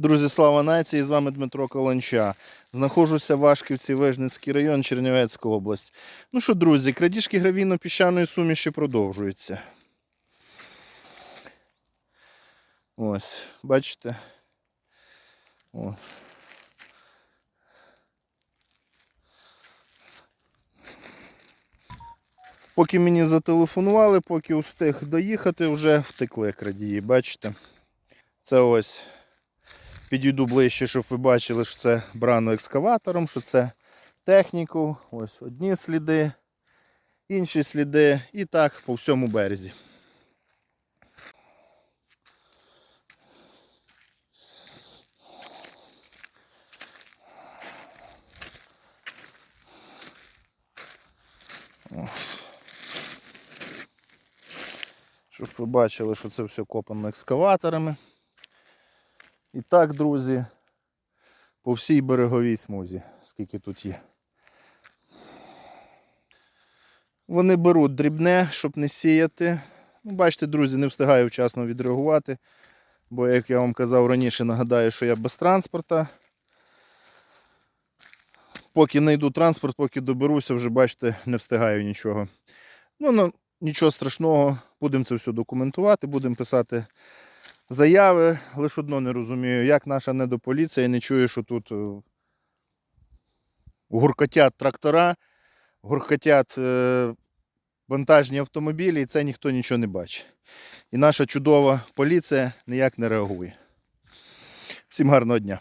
Друзі, слава нації! З вами Дмитро Колонча. Знаходжуся в Вашківці, Вижницький район, Чернівецька область. Ну що, друзі, крадіжки гравійно-піщаної суміші продовжуються. Ось, бачите? О. Поки мені зателефонували, поки встиг доїхати, вже втекли крадії, бачите? Це ось підійду ближче, щоб ви бачили, що це брано екскаватором, що це техніку. Ось одні сліди, інші сліди і так по всьому березі. Щоб ви бачили, що це все копано екскаваторами. І так, друзі, по всій береговій смузі, скільки тут є. Вони беруть дрібне, щоб не сіяти. Ну, бачите, друзі, не встигаю вчасно відреагувати. Бо, як я вам казав раніше, нагадаю, що я без транспорта. Поки знайду транспорт, поки доберуся, вже бачите, не встигаю нічого. Ну, ну нічого страшного, будемо це все документувати, будемо писати заяви. Лише одно не розумію, як наша недополіція не чує, що тут е, гуркотять трактора, гуркотять е, вантажні автомобілі, і це ніхто нічого не бачить. І наша чудова поліція ніяк не реагує. Всім гарного дня.